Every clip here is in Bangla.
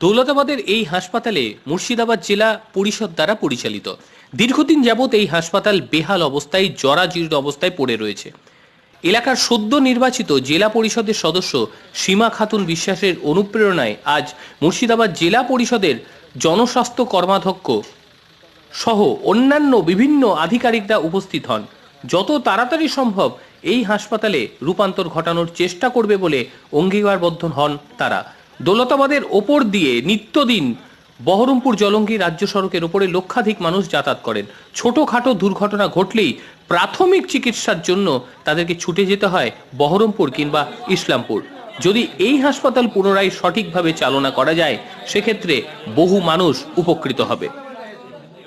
দৌলতাবাদের এই হাসপাতালে মুর্শিদাবাদ জেলা পরিষদ দ্বারা পরিচালিত। দীর্ঘদিন যাবৎ এই হাসপাতাল বেহাল অবস্থায়, জরাজীর্ণ অবস্থায় পড়ে রয়েছে। এলাকার সদ্য নির্বাচিত জেলা পরিষদের সদস্য সীমা খাতুন বিশ্বাসের অনুপ্রেরণায় আজ মুর্শিদাবাদ জেলা পরিষদের জনস্বাস্থ্য কর্মাধ্যক্ষ সহ অন্যান্য বিভিন্ন আধিকারিকরা উপস্থিত হন। যত তাড়াতাড়ি সম্ভব এই হাসপাতালে রূপান্তর ঘটানোর চেষ্টা করবে বলে অঙ্গীকারবদ্ধ হন তারা। দৌলতাবাদের ওপর দিয়ে নিত্যদিন বহরমপুর জলঙ্গি রাজ্য সড়কের ওপরে লক্ষাধিক মানুষ যাতায়াত করেন। ছোটখাটো দুর্ঘটনা ঘটলেই প্রাথমিক চিকিৎসার জন্য তাদেরকে ছুটে যেতে হয় বহরমপুর কিংবা ইসলামপুর। যদি এই হাসপাতাল পুনরায় সঠিকভাবে চালনা করা যায়, সেক্ষেত্রে বহু মানুষ উপকৃত হবে।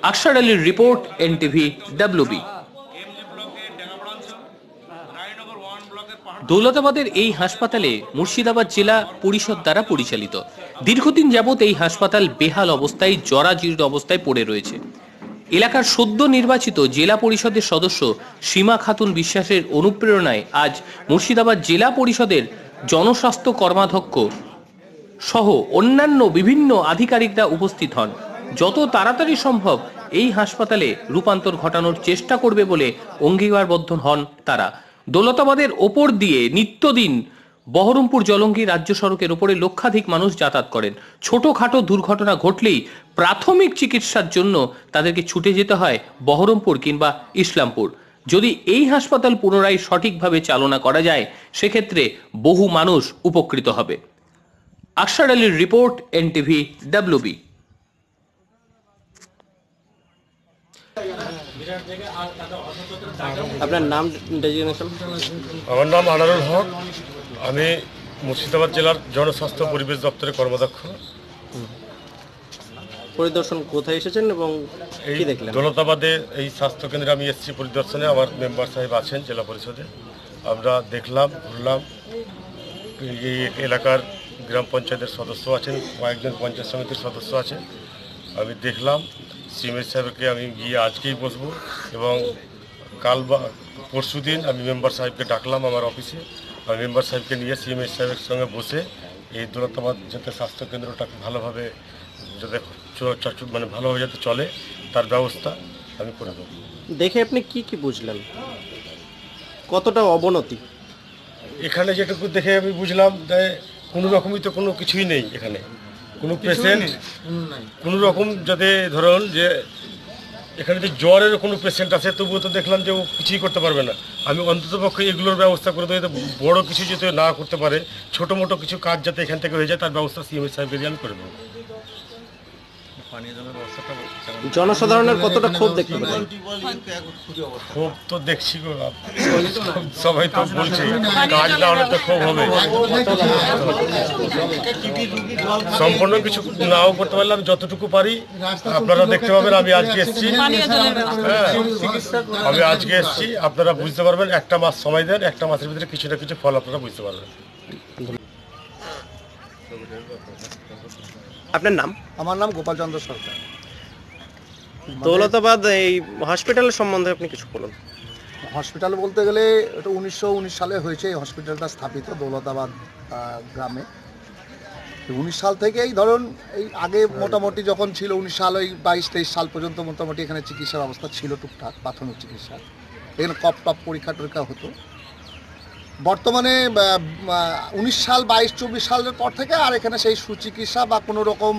আকসার আলীর রিপোর্ট, এনটিভি, ডাব্লিউবি। দৌলতাবাদের এই হাসপাতালে মুর্শিদাবাদ জেলা পরিষদ দ্বারা পরিচালিত। দীর্ঘদিন যাবৎ এই হাসপাতাল বেহাল অবস্থায়, জরাজীর্ণ অবস্থায় পড়ে রয়েছে। এলাকার সদ্য নির্বাচিত জেলা পরিষদের সদস্য সীমা খাতুন বিশ্বাসের অনুপ্রেরণায় আজ মুর্শিদাবাদ জেলা পরিষদের জনস্বাস্থ্য কর্মাধ্যক্ষ সহ অন্যান্য বিভিন্ন আধিকারিকরা উপস্থিত হন। যত তাড়াতাড়ি সম্ভব এই হাসপাতালে রূপান্তর ঘটানোর চেষ্টা করবে বলে অঙ্গীকারবদ্ধ হন তারা। দৌলতাবাদের ওপর দিয়ে নিত্যদিন বহরমপুর জলঙ্গি রাজ্য সড়কের ওপরে লক্ষাধিক মানুষ যাতায়াত করেন ছোটখাটো দুর্ঘটনা ঘটলেই প্রাথমিক চিকিৎসার জন্য তাদেরকে ছুটে যেতে হয় বহরমপুর কিংবা ইসলামপুর যদি এই হাসপাতাল পুনরায় সঠিকভাবে চালনা করা যায় সেক্ষেত্রে বহু মানুষ উপকৃত হবে আকসার আলীর রিপোর্ট এনটিভি ডাব্লিউবি আপনার নাম ডেজিগনেশন? আমার নাম আনারুল হক। আমি মুর্শিদাবাদ জেলার জনস্বাস্থ্য পরিবেশ দপ্তরের কর্মদক্ষ পরিদর্শন কোথায় এসেছেন এবং এই দেখলেন? দৌলতাবাদে এই স্বাস্থ্যকেন্দ্রে আমি এসেছি। পরিদর্শনে আমার মেম্বার সাহেব আছেন জেলা পরিষদে। আমরা দেখলাম ঘুরলাম। এই- এই এলাকার গ্রাম পঞ্চায়েতের সদস্য আছেন কয়েকজন পঞ্চায়েত সমিতির সদস্য আছেন। আমি দেখলাম সিমের সাহেবকে আমি গিয়ে আজকেই বসবো এবং কাল বা পরশু দিন আমি মেম্বার সাহেবকে ডাকলাম আমার অফিসে। আমি মেম্বার সাহেবকে নিয়ে সিএমএস সাহেবের সঙ্গে বসে এই দৌলতাবাদ যাতে স্বাস্থ্যকেন্দ্রটা ভালোভাবে যাতে মানে ভালোভাবে যাতে চলে তার ব্যবস্থা আমি করে দেবো। দেখে আপনি কি কি বুঝলেন? কতটা অবনতি? এখানে যেটুকু দেখে আমি বুঝলাম যে কোনো রকমই তো কোনো কিছুই নেই এখানে। কোনো পেশেন্ট কোনো রকম যাতে ধরুন যে এখানে যে জ্বরের কোনো পেশেন্ট আছে, তবুও তো দেখলাম যে ও কিছুই করতে পারবে না। আমি অন্ততপক্ষে এগুলোর ব্যবস্থা করে দেবো বড় কিছু যাতে না করতে পারে, ছোটো মোটো কিছু কাজ যাতে এখান থেকে হয়ে যায়, তার ব্যবস্থা সিএমএস সাহেবকে দিয়ে আমি করে দেবো। জনসাধারণের কতটা ক্ষোভ দেখতে পেলেন ক্ষোভ তো দেখছি গো, সবাই তো বলছে কাজ না হলে তো ক্ষোভ হবে। সম্পূর্ণ কিছু নাও করতে পারলাম যতটুকু পারি আপনারা দেখতে পাবেন আমি আজকে এসেছি। হ্যাঁ, আমি আজকে এসেছি আপনারা বুঝতে পারবেন একটা মাস সময় দেন একটা মাসের ভিতরে কিছু না কিছু ফল আপনারা বুঝতে পারবেন। আপনার নাম? আমার নাম গোপালচন্দ্র সরকার। দৌলতাবাদ এই হসপিটালের সম্বন্ধে আপনি কিছু বলুন। হসপিটাল বলতে গেলে এটা উনিশশো উনিশ সালে হয়েছে এই হসপিটালটা স্থাপিত দৌলতাবাদ গ্রামে। উনিশ সাল থেকেই ধরুন এই আগে মোটামুটি যখন ছিল উনিশ সাল ওই বাইশ তেইশ সাল পর্যন্ত মোটামুটি এখানে চিকিৎসা ব্যবস্থা ছিল টুকটাক প্রাথমিক চিকিৎসা। এখানে কপ টপ পরীক্ষা টরীক্ষা হতো। বর্তমানে উনিশ সাল, বাইশ, চব্বিশ সালের পর থেকে আর এখানে সেই সুচিকিৎসা বা কোনো রকম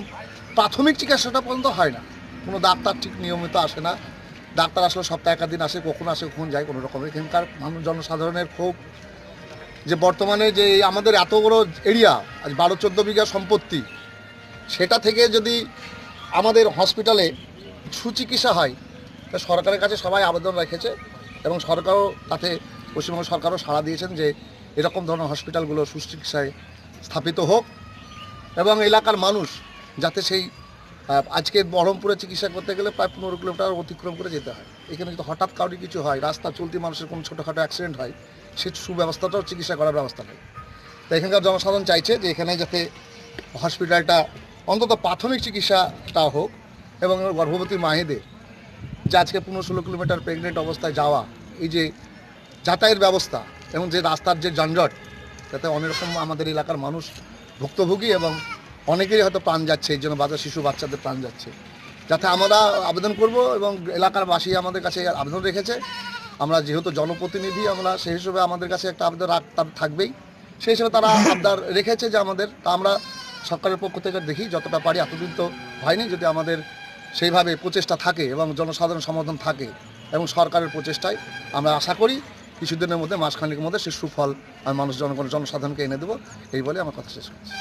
প্রাথমিক চিকিৎসাটা পর্যন্ত হয় না। কোনো ডাক্তার ঠিক নিয়মিত আসে না। ডাক্তার আসলে সপ্তাহে একাদিন আসে, কখন আসে, কখন যায়, কোনো রকম। এখানকার মানুষ, জনসাধারণের খুব যে বর্তমানে যে আমাদের এত বড় এরিয়া, আজ বারো, চোদ্দ বিঘা সম্পত্তি, সেটা থেকে যদি আমাদের হসপিটালে সুচিকিৎসা হয়, তা সরকারের কাছে সবাই আবেদন রেখেছে এবং সরকারও তাতে পশ্চিমবঙ্গ সরকারও সাড়া দিয়েছেন যে এরকম ধরনের হসপিটালগুলো সুচিকিৎসায় স্থাপিত হোক। এবং এলাকার মানুষ যাতে সেই আজকে বহরমপুরে চিকিৎসা করতে গেলে প্রায় পনেরো কিলোমিটার অতিক্রম করে যেতে হয়। এখানে যদি হঠাৎ কাউরি কিছু হয়, রাস্তা চলতি মানুষের কোনো ছোটোখাটো অ্যাক্সিডেন্ট হয়, সে সুব্যবস্থাটাও চিকিৎসা করার ব্যবস্থা নেই তো এখানকার জনসাধারণ চাইছে যে এখানে যাতে হসপিটালটা অন্তত প্রাথমিক চিকিৎসাটা হোক এবং গর্ভবতী মায়েদের যে আজকে পনেরো ষোলো কিলোমিটার প্রেগনেন্ট অবস্থায় যাওয়া, এই যে যাতায়াতের ব্যবস্থা এবং যে রাস্তার যে যানজট, তাতে অনেক রকম আমাদের এলাকার মানুষ ভুক্তভোগী এবং অনেকেরই হয়তো প্রাণ যাচ্ছে, এই জন্য বাচ্চা শিশু, বাচ্চাদের প্রাণ যাচ্ছে। যাতে আমরা আবেদন করব এবং এলাকার বাসী আমাদের কাছে আবেদন রেখেছে। আমরা যেহেতু জনপ্রতিনিধি, আমরা সেই হিসেবে আমাদের কাছে একটা আবেদন থাকবেই। সেই হিসেবে তারা আবদার রেখেছে যে আমাদের, তা আমরা সরকারের পক্ষ থেকে দেখি, যতটা পারি, এতদিন তো হয়নি যদি আমাদের সেইভাবে প্রচেষ্টা থাকে এবং জনসাধারণ সমর্থন থাকে এবং সরকারের প্রচেষ্টায়। আমরা আশা করি কিছুদিনের মধ্যে, মাসখানেকের মধ্যে সে সুফল আমি মানুষ জনগণ জনসাধারণকে এনে দেবো। এই বলে আমার কথা শেষ করছি।